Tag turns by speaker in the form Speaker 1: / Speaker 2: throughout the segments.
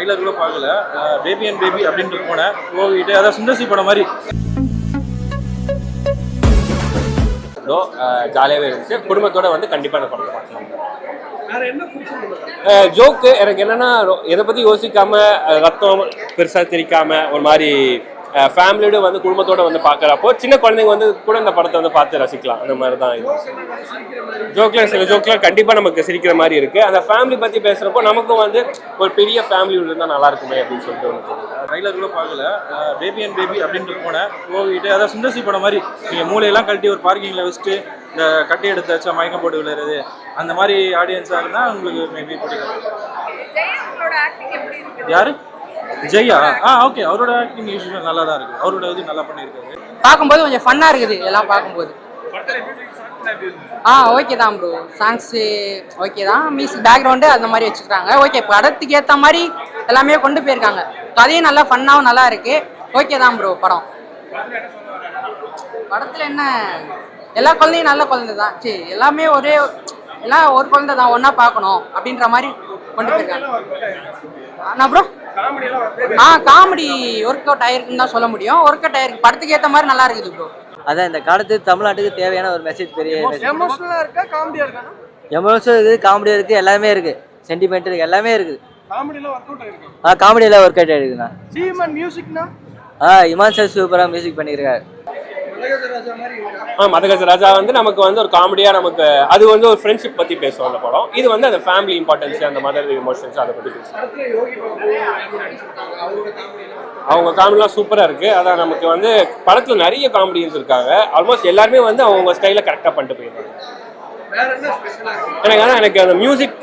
Speaker 1: Trailer கூட பார்க்கல. Baby and baby அப்படின்ட்டு போனேன். போயிட்டு அதான் சுந்தர்சி படம் மாதிரி.
Speaker 2: ஸோ ஜாலியாகவே இருந்துச்சு. குடும்பத்தோட வந்து கண்டிப்பாக அந்த படத்தை பார்க்கலாம். ஜோக்கு எனக்கு என்னன்னா எதை பற்றி யோசிக்காம ரத்தம் பெருசாக தெரிக்காம ஒரு மாதிரி ஃபேமிலியோட வந்து குடும்பத்தோட வந்து பார்க்குறப்போ சின்ன குழந்தைங்க வந்து கூட இந்த படத்தை வந்து பார்த்து ரசிக்கலாம். அந்த மாதிரி தான் இது. ஜோக்ல சில ஜோக்ல கண்டிப்பாக நமக்கு சிரிக்கிற மாதிரி இருக்கு. அந்த ஃபேமிலி பற்றி பேசுகிறப்போ நமக்கும் வந்து ஒரு பெரிய ஃபேமிலி இருந்தால் நல்லா இருக்குமே அப்படின்னு சொல்லிட்டு ஒன்று
Speaker 1: ட்ரைலர் கூட பார்க்கல. பேபி அண்ட் பேபி அப்படின்ட்டு போனேன். போயிட்டு அதான் சுந்தர்சி படம் மாதிரி நீங்கள் மூளையெல்லாம் கழட்டி ஒரு பார்க்கிங்கில் வச்சுட்டு இந்த கட்டி எடுத்து வச்சா மயக்கம் போட்டு விழுறது அந்த மாதிரி ஆடியன்ஸாக இருந்தால் உங்களுக்கு மேபி பிடிக்கும்.
Speaker 3: ஜெயங்களோட ஆக்டிங் எப்படி இருக்கு?
Speaker 1: யாரு? ஜெயா ஆ ஓகே அவரோட ஆக்டிங் யூஸ்வல் நல்லா தான் இருக்கு. அவரோட இது நல்லா பண்ணியிருக்காரு.
Speaker 4: பார்க்கும்போது கொஞ்சம் ஃபன்னாக இருக்குது எல்லாம் பார்க்கும்போது. ஆ ஓகே தான் ப்ரோ சாங்ஸு ஓகே தான். மியூசிக் பேக்ரவுண்டு அந்த மாதிரி வச்சுக்கிறாங்க. ஓகே படத்துக்கு ஏற்ற மாதிரி எல்லாமே கொண்டு போயிருக்காங்க. கதையும் நல்லா ஃபன்னாகவும் நல்லா இருக்கு. ஓகே தான் ப்ரோ படம். படத்தில் என்ன? எல்லா குழந்தையும் நல்ல குழந்தை தான் சரி எல்லாமே ஒரே எல்லாம் ஒரு குழந்தை தான். ஒன்றா பார்க்கணும் அப்படின்ற மாதிரி கொண்டு போயிருக்காங்க நான் ப்ரோ ஆ காமெடி ஒர்க் அவுட் ஆயிருக்குன்னு தான் சொல்ல முடியும். ஒர்க் அவுட் ஆயிருக்கு. படத்துக்கு ஏற்ற மாதிரி நல்லா இருக்குது ப்ரோ
Speaker 5: அதான் இந்த காலத்து தமிழ்நாட்டுக்கு தேவையான ஒரு மெசேஜ் பெரிய
Speaker 4: எமோஷனலா இருக்கா? காமெடியா இருக்கா?
Speaker 5: எமோஷன் இருக்குது காமெடி இருக்குது எல்லாமே இருக்குது. சென்டிமெண்ட் இருக்குது எல்லாமே இருக்குது.
Speaker 4: காமெடியில ஒர்க் அவுட் ஆயிருக்கு?
Speaker 5: ஆ காமெடியில் ஒர்க் அவுட்
Speaker 4: மியூசிக்னா
Speaker 5: ஆ இமான் சார் சூப்பராக மியூசிக் பண்ணியிருக்காரு
Speaker 2: ஆ மதகஜ ராஜா வந்து நமக்கு வந்து ஒரு காமெடியாக நமக்கு அது வந்து ஒரு ஃப்ரெண்ட்ஷிப் பற்றி பேசும் அந்த படம். இது வந்து அந்த ஃபேமிலி இம்பார்ட்டன்ஸ் அந்த மதர் எமோஷன்ஸ் அதை பற்றி பேசும் அவங்க காமெடிலாம் சூப்பராக இருக்குது அதான் நமக்கு வந்து படத்தில் நிறைய காமெடியன்ஸ் இருக்காங்க. ஆல்மோஸ்ட் எல்லாருமே வந்து அவங்க ஸ்டைலில் கரெக்டாக பண்ணிட்டு போயிருக்காங்க. எனக்கு ஆனால் எனக்கு அந்த மியூசிக்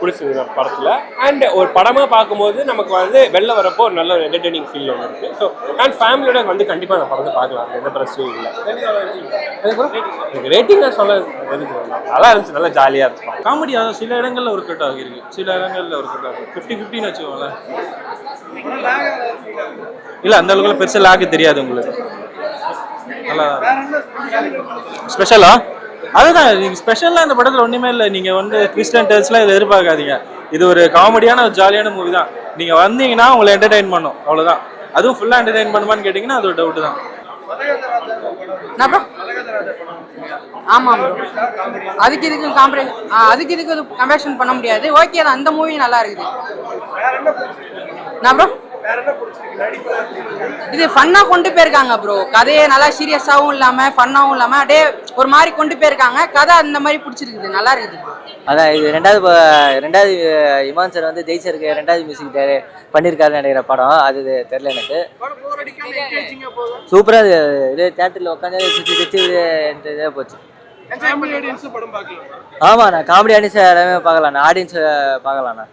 Speaker 2: பிடிச்சிருந்தது அந்த படத்தில். அண்ட் ஒரு படமாக பார்க்கும்போது நமக்கு வந்து வெளில வரப்போ ஒரு நல்ல என்டர்டெய்னிங் ஃபீல் ஒன்று இருக்குது ஸோ அண்ட் ஃபேமிலியோட வந்து கண்டிப்பாக அந்த படத்தை பார்க்கலாம். எந்த பிரச்சனையும் இல்லை. எனக்கு ரேட்டிங் நான் சொல்ல நல்லா இருந்துச்சு. நல்லா ஜாலியாக இருந்துச்சு
Speaker 1: காமெடி அதான் சில இடங்கள்ல ஒரு கட் ஆகிருக்கு. சில இடங்கள்ல ஒரு கட் ஆகும் ஃபிஃப்டி ஃபிஃப்டின்னு வச்சுக்கோங்களேன். இல்லை அந்த அளவுக்குலாம் பெருசாக லாக்கு தெரியாது உங்களுக்கு. நல்லா ஸ்பெஷலா அதுதான் நீங்கள் ஸ்பெஷலாக இந்த படத்தில் ஒன்றுமே இல்லை. நீங்கள் வந்து ட்விஸ்ட் அண்ட் டர்ஸ்லாம் இதை எதிர்பார்க்காதீங்க. இது ஒரு காமெடியான ஒரு ஜாலியான மூவி தான். நீங்கள் வந்தீங்கன்னா உங்களை என்டர்டைன் பண்ணும். அவ்வளோதான் அதுவும் ஃபுல்லாக என்டர்டைன் பண்ணுமான்னு கேட்டிங்கன்னா அது ஒரு டவுட் தான்.
Speaker 4: ஆமாம். அதுக்கு இதுக்கு காம்பரே அதுக்கு இதுக்கு கம்பேரிஷன் பண்ண முடியாது. ஓகே தான் அந்த மூவி நல்லா இருக்குது. நான் ப்ரோ இது ஃபன்னாக கொண்டு போயிருக்காங்க ப்ரோ கதையே நல்லா சீரியஸாகவும் இல்லாமல் ஃபன்னாகவும் இல்லாமல் அப்படியே ஒரு மாதிரி கொண்டு போயிருக்காங்க. கதை அந்த மாதிரி பிடிச்சிருக்குது. நல்லா இருக்குது.
Speaker 5: அதான் இது ரெண்டாவது ரெண்டாவது இமான் சார் வந்து ஜெயிச்சருக்கு ரெண்டாவது மியூசிக் பண்ணியிருக்காருன்னு நினைக்கிற படம். அது தெரில எனக்கு. சூப்பராக இது தேட்டரில் உட்காந்து சுற்றி சுற்றி இதே போச்சு. நான் காமெடி ஆடியன்ஸ் எல்லாமே பார்க்கலாண்ணா ஆடியன்ஸ் பார்க்கலாண்ணா